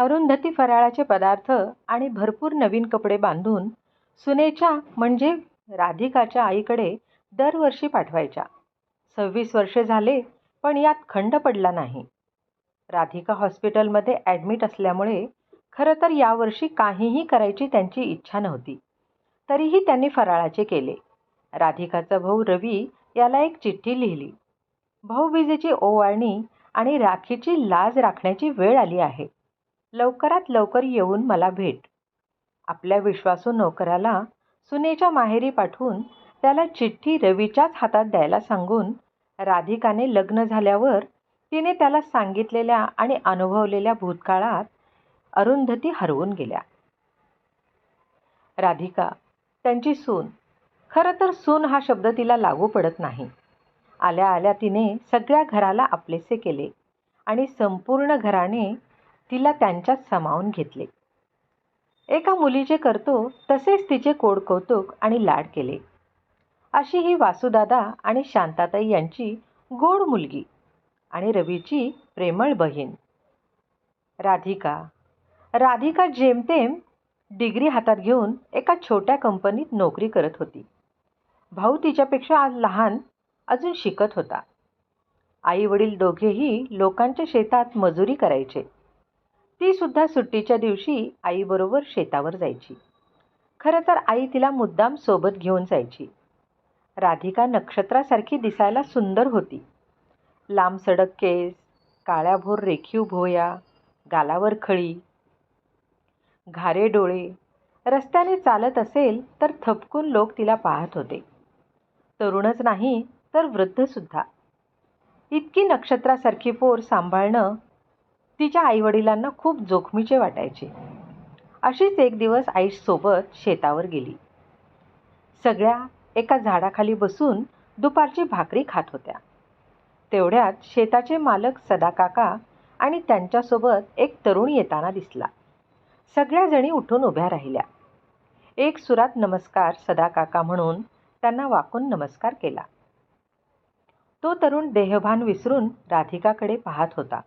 अरुंधती फराळाचे पदार्थ आणि भरपूर नवीन कपडे बांधून सुनेच्या म्हणजे राधिकाच्या आईकडे दरवर्षी पाठवायच्या. सव्वीस वर्षे झाले पण यात खंड पडला नाही. राधिका हॉस्पिटलमध्ये ॲडमिट असल्यामुळे खरं तर यावर्षी काहीही करायची त्यांची इच्छा नव्हती. तरीही त्यांनी फराळाचे केले. राधिकाचा भाऊ रवी याला एक चिठ्ठी लिहिली. भाऊबीजेची ओवाळणी आणि राखीची लाज राखण्याची वेळ आली आहे. लवकरात लवकर येऊन मला भेट. आपल्या विश्वासू नोकराला सुनेच्या माहेरी पाठवून त्याला चिठ्ठी रवीच्याच हातात द्यायला सांगून राधिकाने लग्न झाल्यावर तिने त्याला सांगितलेल्या आणि अनुभवलेल्या भूतकाळात अरुंधती हरवून गेल्या. राधिका त्यांची सून. खरं तर सून हा शब्द तिला लागू पडत नाही. आल्या आल्या तिने सगळ्या घराला आपलेसे केले आणि संपूर्ण घराने तिला त्यांच्यात सामावून घेतले. एका मुलीचे करतो तसेच तिचे कोड कौतुक आणि लाड केले. अशी ही वासुदादा आणि शांताताई यांची गोड मुलगी आणि रवीची प्रेमळ बहीण. राधिका. राधिका जेमतेम डिग्री हातात घेऊन एका छोट्या कंपनीत नोकरी करत होती. भाऊ तिच्यापेक्षा आज लहान अजून शिकत होता. आई वडील दोघेही लोकांच्या शेतात मजुरी करायचे. तीसुद्धा सुट्टीच्या दिवशी आईबरोबर शेतावर जायची. खरं तर आई तिला मुद्दाम सोबत घेऊन जायची. राधिका नक्षत्रासारखी दिसायला सुंदर होती. लांब सडक केस काळ्याभोर रेखीव भोया गालावर खळी घारे डोळे रस्त्याने चालत असेल तर थपकून लोक तिला पाहत होते. तरुणच नाही तर वृद्धसुद्धा इतकी नक्षत्रासारखी पोर सांभाळणं तिच्या आईवडिलांना खूप जोखमीचे वाटायचे. अशीच एक दिवस आईसोबत शेतावर गेली. सगळ्या एका झाडाखाली बसून दुपारची भाकरी खात होत्या. तेवढ्यात शेताचे मालक सदाकाका आणि त्यांच्यासोबत एक तरुण येताना दिसला. सगळ्याजणी उठून उभ्या राहिल्या. एक सुरात नमस्कार सदाकाका म्हणून त्यांना वाकून नमस्कार केला. तो तरुण देहभान विसरून राधिकाकडे पाहत होता.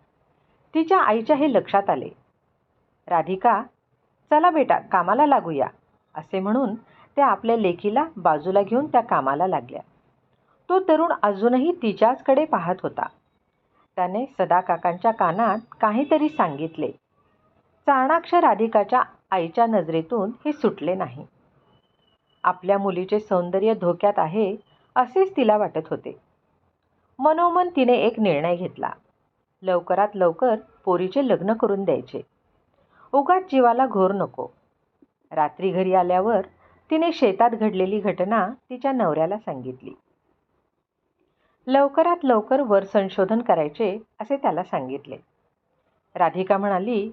तिच्या आईच्या हे लक्षात आले. राधिका चला बेटा कामाला लागूया असे म्हणून त्या आपल्या लेकीला बाजूला घेऊन त्या कामाला लागल्या. तो तरुण अजूनही तिच्याचकडे पाहत होता. त्याने सदाकाकांच्या कानात काहीतरी सांगितले. चाणाक्ष राधिकाच्या आईच्या नजरेतून हे सुटले नाही. आपल्या मुलीचे सौंदर्य धोक्यात आहे असेच तिला वाटत होते. मनोमन तिने एक निर्णय घेतला. लवकरात लवकर पोरीचे लग्न करून द्यायचे. उगाच जीवाला घोर नको. रात्री घरी आल्यावर तिने शेतात घडलेली घटना तिच्या नवऱ्याला सांगितली. लवकरात लवकर वर संशोधन करायचे असे त्याला सांगितले. राधिका म्हणाली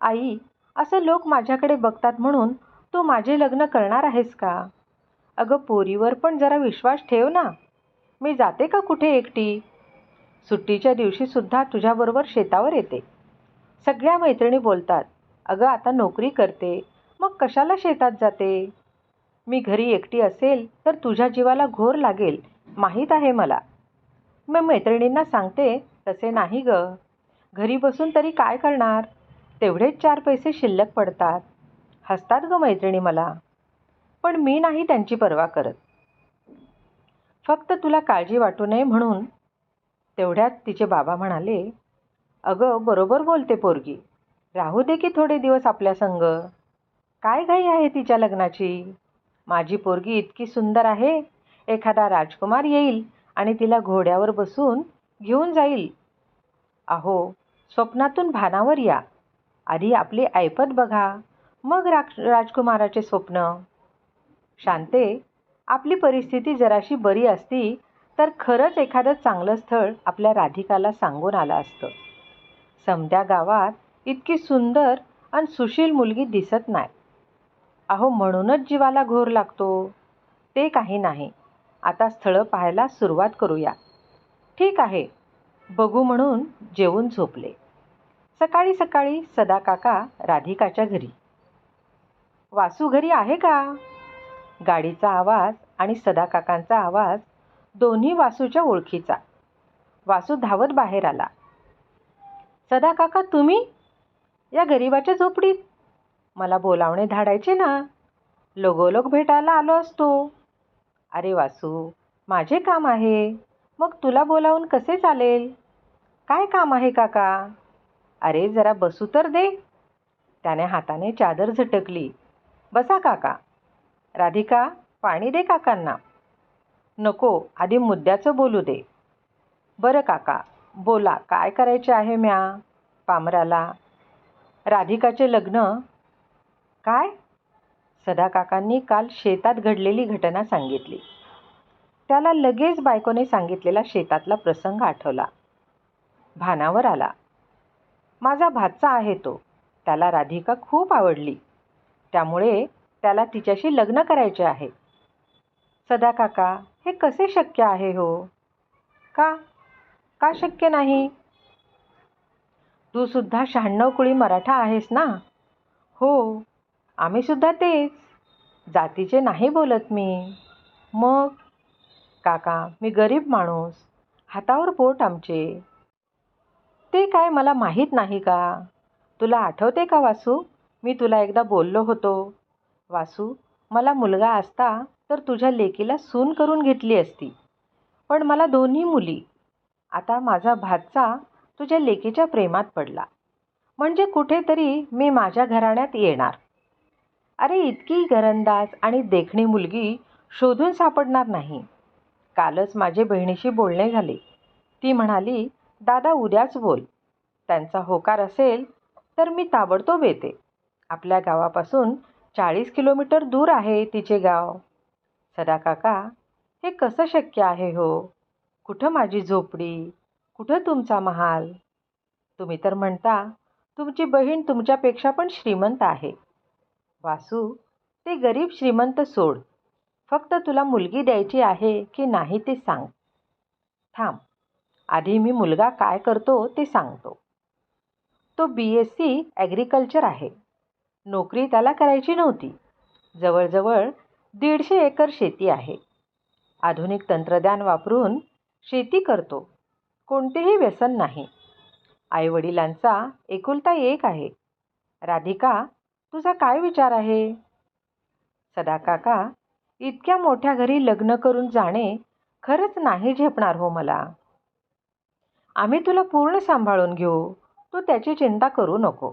आई असं लोक माझ्याकडे बघतात म्हणून तू माझे लग्न करणार आहेस का? अगं पोरीवर पण जरा विश्वास ठेव ना. मी जाते का कुठे एकटी? सुट्टीच्या दिवशीसुद्धा तुझ्याबरोबर शेतावर येते. सगळ्या मैत्रिणी बोलतात अगं आता नोकरी करते. मग कशाला शेतात जाते? मी घरी एकटी असेल तर तुझ्या जीवाला घोर लागेल माहीत आहे मला. मी मैत्रिणींना सांगते तसे नाही ग. घरी बसून तरी काय करणार? तेवढेच चार पैसे शिल्लक पडतात. हसतात ग मैत्रिणी मला. पण मी नाही त्यांची पर्वा करत. फक्त तुला काळजी वाटू नये म्हणून तेवढ्यात तिचे बाबा म्हणाले अगं बरोबर बोलते पोरगी. राहू दे की थोडे दिवस आपल्या संग. काय घाई आहे तिच्या लग्नाची? माझी पोरगी इतकी सुंदर आहे. एखादा राजकुमार येईल आणि तिला घोड्यावर बसून घेऊन जाईल. अहो स्वप्नातून भानावर या. आधी आपली ऐपत बघा. मग राज राजकुमाराचे स्वप्न. शांते आपली परिस्थिती जराशी बरी असती तर खरंच एखादं चांगलं स्थळ आपल्या राधिकाला सांगून आलं असतं. समद्या गावात इतकी सुंदर आणि सुशील मुलगी दिसत नाही. अहो म्हणूनच जीवाला घोर लागतो. ते काही नाही. आता स्थळं पाहायला सुरुवात करूया. ठीक आहे. बघू म्हणून जेवून झोपले. सकाळी सकाळी सदा काका राधिकाच्या घरी. वासू घरी आहे का? गाडीचा आवाज आणि सदा काकांचा आवाज दोन्ही वासूच्या ओळखीचा. वासू धावत बाहेर आला. सदा काका तुम्ही? या गरिबाच्या झोपडीत? मला बोलावणे धाडायचे ना. लोगोलोग भेटायला आलो असतो. अरे वासू माझे काम आहे. मग तुला बोलावून कसे चालेल? काय काम आहे काका? अरे जरा बसू तर दे. त्याने हाताने चादर झटकली. बसा काका. राधिका पाणी दे काकांना. नको आधी मुद्द्याचं बोलू दे. बरं काका बोला काय करायचे आहे म्या? पामराला. राधिकाचे लग्न? काय? सदाकाकांनी काल शेतात घडलेली घटना सांगितली. त्याला लगेच बायकोने सांगितलेला शेतातला प्रसंग आठवला. भानावर आला. माझा भाचा आहे तो. त्याला राधिका खूप आवडली. त्यामुळे त्याला तिच्याशी लग्न करायचे आहे. सदा काका हे कसे शक्य आहे हो? का? का शक्य नाही? तू सुद्धा शहाण्णव कुळी मराठा आहेस ना? हो आम्ही सुद्धा तेच. जातीचे नाही बोलत मी. मग? काका मी गरीब माणूस. हातावर पोट आमचे. ते काय मला माहीत नाही का? तुला आठवते का वासू? मी तुला एकदा बोललो होतो. वासू मला मुलगा असता तर तुझ्या लेकीला सून करून घेतली असती. पण मला दोन्ही मुली आता माझा भातचा तुझ्या लेकीच्या प्रेमात पडला. म्हणजे कुठेतरी मी माझ्या घराण्यात येणार. अरे इतकी घरंदाज आणि देखणी मुलगी शोधून सापडणार नाही. कालच माझे बहिणीशी बोलणे झाले. ती म्हणाली दादा उद्याच बोल. त्यांचा होकार असेल तर मी ताबडतोब येते. आपल्या गावापासून चाळीस किलोमीटर दूर आहे तिचे गाव. सदा काका हे कसं शक्य आहे हो? कुठं माझी झोपडी? कुठं तुमचा महाल? तुम्ही तर म्हणता तुमची बहीण तुमच्यापेक्षा पण श्रीमंत आहे. वासू ते गरीब श्रीमंत सोड. फक्त तुला मुलगी द्यायची आहे की नाही ते सांग. थांब. आधी मी मुलगा काय करतो ते सांगतो. तो बी एस सी ॲग्रिकल्चर आहे. नोकरी त्याला करायची नव्हती. जवळजवळ दीडशे एकर शेती आहे. आधुनिक तंत्रज्ञान वापरून शेती करतो. कोणतेही व्यसन नाही. आईवडिलांचा एकुलता एक आहे. राधिका तुझा काय विचार आहे? सदा काका इतक्या मोठ्या घरी लग्न करून जाणे खरंच नाही झेपणार हो मला. आम्ही तुला पूर्ण सांभाळून घेऊ. तू त्याची चिंता करू नको.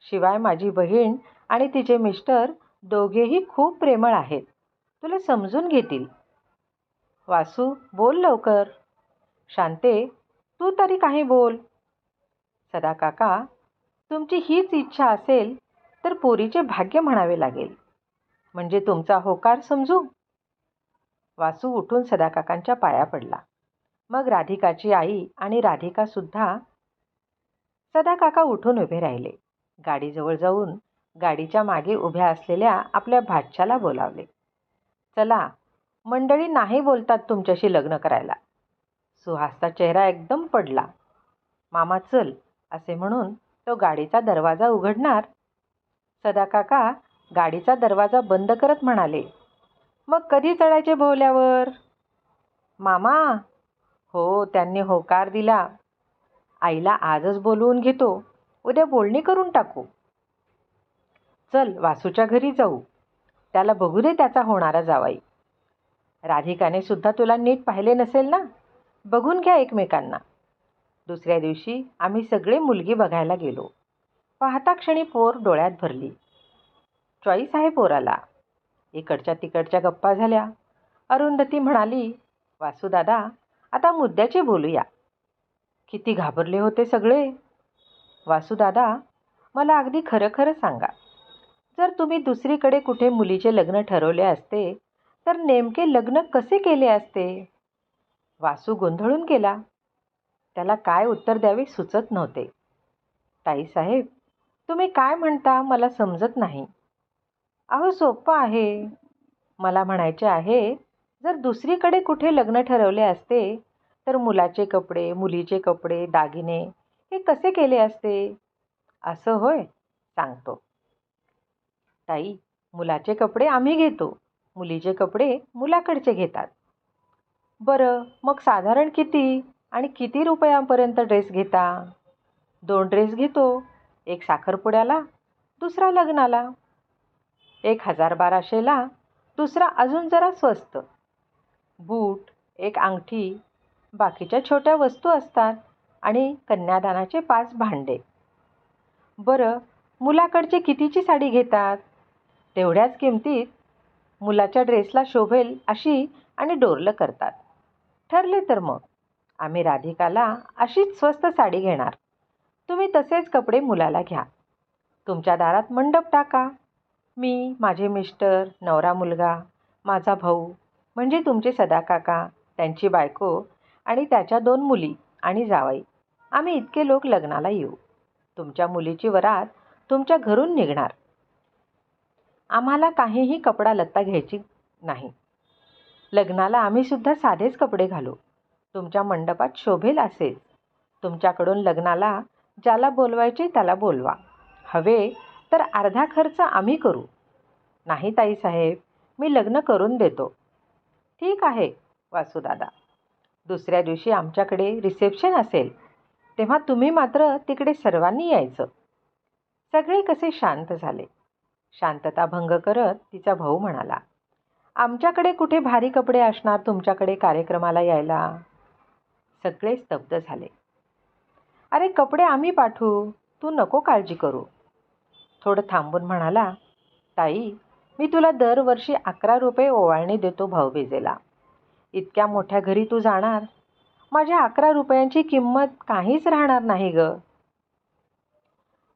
शिवाय माझी बहीण आणि तिचे मिस्टर दोघेही खूप प्रेमळ आहेत. तुला समजून घेतील. वासू बोल लवकर. शांते तू तरी काही बोल. सदा काका तुमची हीच इच्छा असेल तर पोरीचे भाग्य म्हणावे लागेल. म्हणजे तुमचा होकार समजू? वासू उठून सदाकाकांच्या पाया पडला. मग राधिकाची आई आणि राधिकासुद्धा सदाकाका उठून उभे राहिले. गाडीजवळ जाऊन गाडीच्या मागे उभ्या असलेल्या आपल्या भाच्याला बोलावले. चला मंडळी नाही बोलतात तुमच्याशी लग्न करायला. सुहासचा चेहरा एकदम पडला. मामा चल असे म्हणून तो गाडीचा दरवाजा उघडणार. सदाकाका गाडीचा दरवाजा बंद करत म्हणाले मग कधी चढायचे भोवल्यावर? मामा. हो त्यांनी होकार दिला. आईला आजच बोलवून घेतो. उद्या बोलणी करून टाकू. चल वासूच्या घरी जाऊ. त्याला बघू दे त्याचा होणारा जावाई. राधिकाने सुद्धा तुला नीट पाहिले नसेल ना? बघून घ्या एकमेकांना. दुसऱ्या दिवशी आम्ही सगळे मुलगी बघायला गेलो. पाहता क्षणी पोर डोळ्यात भरली. चॉईस आहे पोराला इकडच्या तिकडच्या गप्पा झाल्या. अरुंधती म्हणाली वासुदादा आता मुद्द्याचे बोलूया. किती घाबरले होते सगळे. वासुदादा मला अगदी खरं खरं सांगा. जर तुम्ही दुसरीकडे कुठे मुलीचे लग्न ठरवले असते तर नेमके लग्न कसे केले असते? वासू गोंधळून गेला. त्याला काय उत्तर द्यावे सुचत नव्हते. ताईसाहेब तुम्ही काय म्हणता मला समजत नाही. अहो सोपं आहे. मला म्हणायचे आहे जर दुसरीकडे कुठे लग्न ठरवले असते तर मुलाचे कपडे मुलीचे कपडे दागिने हे कसे केले असते? असं होय सांगतो. ताई मुलाचे कपडे आम्ही घेतो. मुलीचे कपडे मुलाकडचे घेतात. बरं मग साधारण किती आणि किती रुपयांपर्यंत ड्रेस घेता? दोन ड्रेस घेतो. एक साखरपुड्याला दुसरा लग्नाला. एक हजार बाराशेला दुसरा अजून जरा स्वस्त. बूट एक अंगठी बाकीच्या छोट्या वस्तू असतात आणि कन्यादानाचे पाच भांडे. बरं मुलाकडचे कितीची साडी घेतात? तेवढ्याच किमतीत मुलाच्या ड्रेसला शोभेल अशी आणि डोरलं करतात. ठरले तर मग. आम्ही राधिकाला अशीच स्वस्त साडी घेणार. तुम्ही तसेच कपडे मुलाला घ्या. तुमच्या दारात मंडप टाका. मी माझे मिस्टर नवरा मुलगा माझा भाऊ म्हणजे तुमचे सदाकाका त्यांची बायको आणि त्याच्या दोन मुली आणि जावाई. आम्ही इतके लोक लग्नाला येऊ. तुमच्या मुलीची वरात तुमच्या घरून निघणार. आम्हाला काहीही कपडा लत्ता घ्यायची नाही. लग्नाला आम्हीसुद्धा साधेच कपडे घालू. तुमच्या मंडपात शोभेल असेल. तुमच्याकडून लग्नाला ज्याला बोलवायचे त्याला बोलवा. हवे तर अर्धा खर्च आम्ही करू. नाही ताईसाहेब मी लग्न करून देतो. ठीक आहे वासुदादा. दुसऱ्या दिवशी आमच्याकडे रिसेप्शन असेल. तेव्हा तुम्ही मात्र तिकडे सर्वांनी यायचं. सगळे कसे शांत झाले. शांतता भंग करत तिचा भाऊ म्हणाला आमच्याकडे कुठे भारी कपडे असणार तुमच्याकडे कार्यक्रमाला यायला? सगळे स्तब्ध झाले. अरे कपडे आम्ही पाठवू. तू नको काळजी करू. थोडं थांबून म्हणाला ताई मी तुला दरवर्षी अकरा रुपये ओवाळणी देतो भाऊबीजेला इतक्या मोठ्या घरी तू जाणार. माझ्या अकरा रुपयांची किंमत काहीच राहणार नाही ग.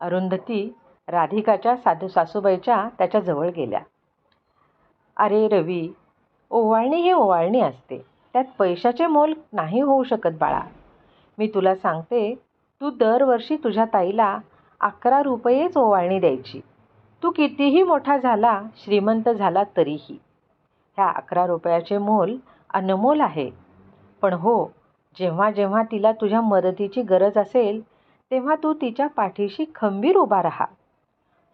अरुंधती राधिकाच्या साधू सासूबाईच्या त्याच्याजवळ गेल्या. अरे रवी ओवाळणी ही ओवाळणी असते. त्यात पैशाचे मोल नाही होऊ शकत बाळा. मी तुला सांगते तू दरवर्षी तुझ्या ताईला अकरा रुपयेच ओवाळणी द्यायची. तू कितीही मोठा झाला श्रीमंत झाला तरीही. ह्या अकरा रुपयाचे मोल अनमोल आहे. पण हो जेव्हा जेव्हा तिला तुझ्या मदतीची गरज असेल तेव्हा तू तिच्या पाठीशी खंबीर उभा राहा.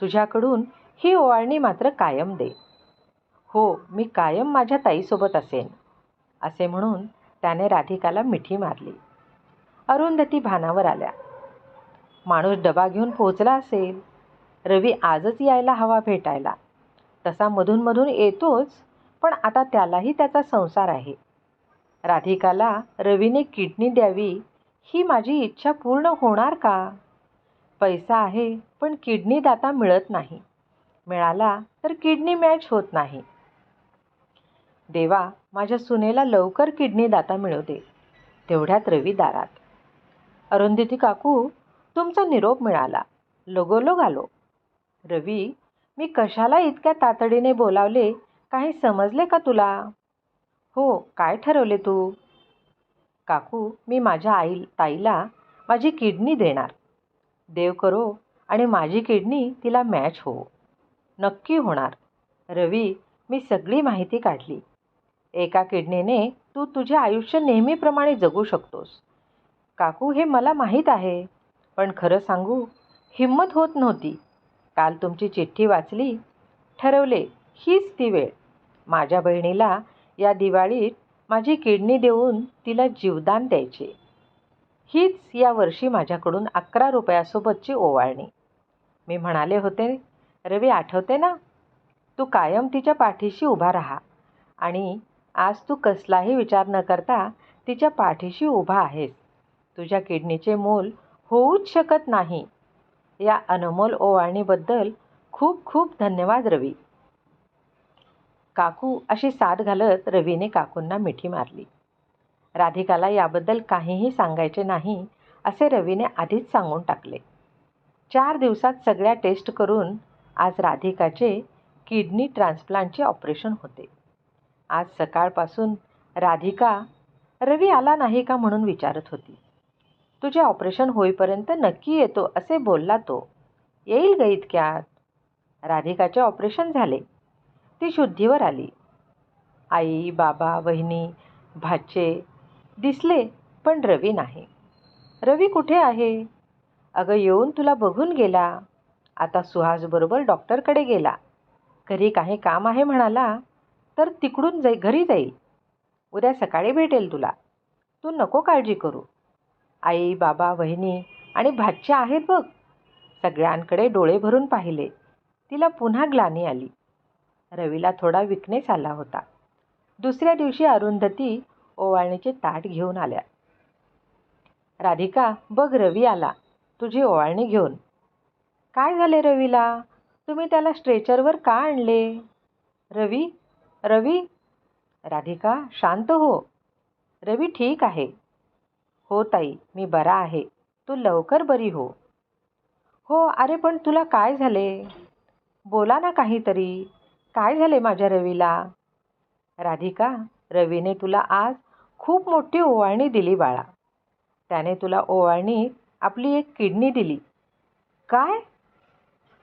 तुझ्याकडून ही ओवाळणी मात्र कायम दे. हो मी कायम माझ्या ताईसोबत असेन असे म्हणून त्याने राधिकाला मिठी मारली. अरुंधती भानावर आल्या. माणूस डबा घेऊन पोहोचला असेल. रवी आजच यायला हवा भेटायला. तसा मधून मधून येतोच पण आता त्यालाही त्याचा संसार आहे. राधिकाला रवीने किडनी द्यावी ही माझी इच्छा पूर्ण होणार का? पैसा आहे पण किडनी दाता मिळत नाही. मिळाला तर किडनी मॅच होत नाही. देवा माझ्या सुनेला लवकर किडनी दाता मिळू दे तेवढ्यात रवी दारात. अरुंधती काकू तुमचा निरोप मिळाला. लगोलोग आलो रवी मी कशाला इतक्या तातडीने बोलावले? काही समजले का तुला? हो काय ठरवले तू? काकू मी माझ्या आई ताईला माझी किडनी देणार. देव करो आणि माझी किडनी तिला मॅच हो. नक्की होणार. रवी मी सगळी माहिती काढली. एका किडनीने तू तुझे आयुष्य नेहमीप्रमाणे जगू शकतोस. काकू हे मला माहीत आहे. पण खरं सांगू हिंमत होत नव्हती. काल तुमची चिठ्ठी वाचली. ठरवले हीच ती वेळ. माझ्या बहिणीला या दिवाळीत माझी किडनी देऊन तिला जीवदान द्यायचे. हीच या वर्षी माझ्याकडून अकरा रुपयासोबतची ओवाळणी. मी म्हणाले होते रवी आठवते ना? तू कायम तिच्या पाठीशी उभा राहा आणि आज तू कसलाही विचार न करता तिच्या पाठीशी उभा आहेस. तुझ्या किडनीचे मोल होऊच शकत नाही. या अनमोल ओवाळणीबद्दल खूप खूप धन्यवाद रवी. काकू अशी साथ घालत रवीने काकूंना मिठी मारली. राधिकाला याबद्दल काहीही सांगायचे नाही असे रवीने आधीच सांगून टाकले. चार दिवसात सगळ्या टेस्ट करून आज राधिकाचे किडनी ट्रान्सप्लांटचे ऑपरेशन होते. आज सकाळपासून राधिका रवी आला नाही का? म्हणून विचारत होती. तुझे ऑपरेशन होईपर्यंत नक्की येतो असे बोलला तो. येईल ग इतक्यात. राधिकाचे ऑपरेशन झाले. ती शुद्धीवर आली. आई बाबा वहिनी भाचे दिसले पण रवी नाही. रवी कुठे आहे? अगं येऊन तुला बघून गेला. आता सुहासबरोबर डॉक्टरकडे गेला. घरी काही काम आहे म्हणाला तर तिकडून जाई घरी जाईल. उद्या सकाळी भेटेल तुला. तू नको काळजी करू. आई बाबा वहिनी आणि भाच्या आहेत बघ. सगळ्यांकडे डोळे भरून पाहिले. तिला पुन्हा ग्लानी आली. रवीला थोडा विकनेस आला होता. दुसऱ्या दिवशी अरुंधती ओवाळणीचे ताट घेऊन आल्या. राधिका बघ रवी आला. तुझी ओवाळणी घेऊन. काय झाले रवीला? तुम्ही त्याला स्ट्रेचरवर का आणले? रवी रवी? राधिका शांत हो. रवी ठीक आहे. हो ताई मी बरा आहे. तू लवकर बरी हो. हो अरे पण तुला काय झाले? बोला ना काहीतरी. काय झाले माझ्या रवीला? राधिका रवीने तुला आज खूप मोठी ओवाळणी दिली बाळा. त्याने तुला ओवाळणीत आपली एक किडनी दिली. काय?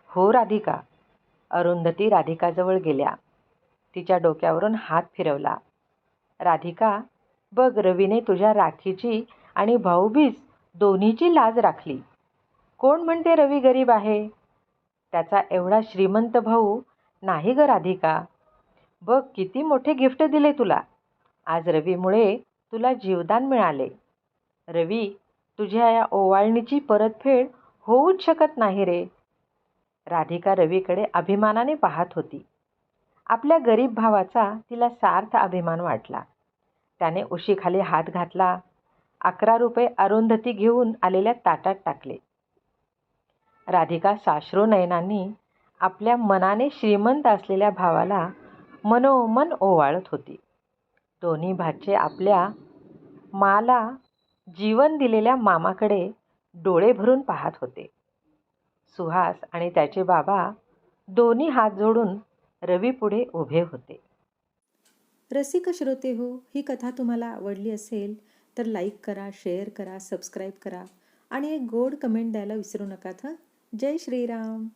हो राधिका. अरुंधती राधिकाजवळ गेल्या. तिच्या डोक्यावरून हात फिरवला. राधिका बघ रवीने तुझ्या राखीची आणि भाऊबीज दोन्हीची लाज राखली. कोण म्हणते रवी गरीब आहे? त्याचा एवढा श्रीमंत भाऊ नाही ग राधिका. बघ किती मोठे गिफ्ट दिले तुला. आज रवीमुळे तुला जीवदान मिळाले. रवी तुझ्या या ओवाळणीची परतफेड होऊच शकत नाही रे. राधिका रवीकडे अभिमानाने पाहत होती. आपल्या गरीब भावाचा तिला सार्थ अभिमान वाटला. त्याने उशीखाली हात घातला. अकरा रुपये अरुंधती घेऊन आलेल्या ताटात टाकले. राधिका साश्रू नयनांनी आपल्या मनाने श्रीमंत असलेल्या भावाला मनोमन ओवाळत होती. दोन्ही भाचे आपल्या माला जीवन दिलेल्या मामाकडे डोळे भरून पाहत होते. सुहास आणि त्याचे बाबा दोन्ही हात जोडून रवी पुढे उभे होते. रसिक श्रोते हो ही कथा तुम्हाला आवडली असेल तर लाईक करा शेअर करा सबस्क्राईब करा आणि एक गोड कमेंट द्यायला विसरू नका हं जय श्रीराम.